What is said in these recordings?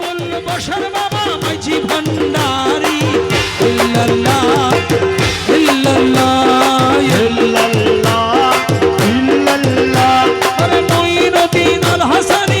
বলল বসার বাবা মাঝি ভান্ডারি ইল্লাল্লাহ ইল্লাল্লাহ ইল্লাল্লাহ। ইল্লাল্লাহ আরে মঈনুদ্দিন আল হাসানি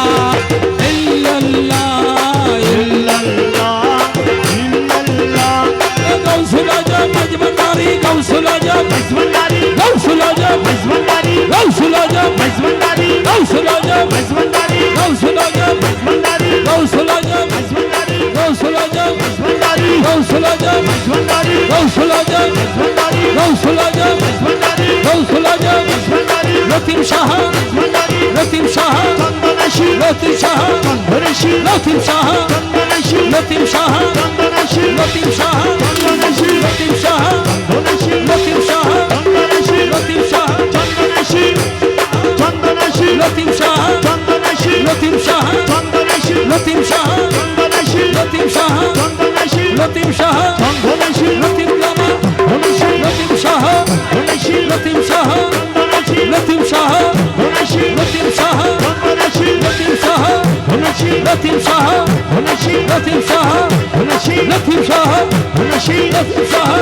মজমন্দারি গৌসুল আজম মজমন্দারি গৌসুল আজম মজমন্দারি গৌসুল আজম মজমন্দারি গৌসুল আজম মজমন্দারি রতিম সাহা মজমন্দারি রতিম সাহা চন্দনাশি রতিম সাহা চন্দনাশি রতিম সাহা চন্দনাশি রতিম সাহা চন্দনাশি রতিম সাহা চন্দনাশি রতিম সাহা চন্দনাশি রতিম সাহা চন্দনাশি রতিম সাহা চন্দনাশি চন্দনাশি রতিম সাহা চন্দনাশি রতিম সাহা চন্দনাশি রতিম সাহা চন্দনাশি রতিম সাহা চন্দনাশি রতিম সাহা চন্দনাশি রতিম জামা চন্দনাশি রতিম সাহা চন্দনাশি রতিম সাহা চন্দনাশি রতিম সাহা চন্দনাশি রতিম সাহা চন্দনাশি রতিম সাহা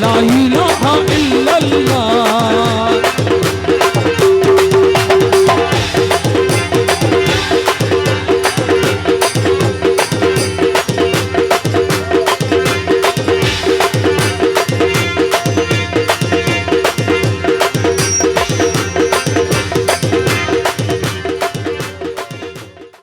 لا إله إلا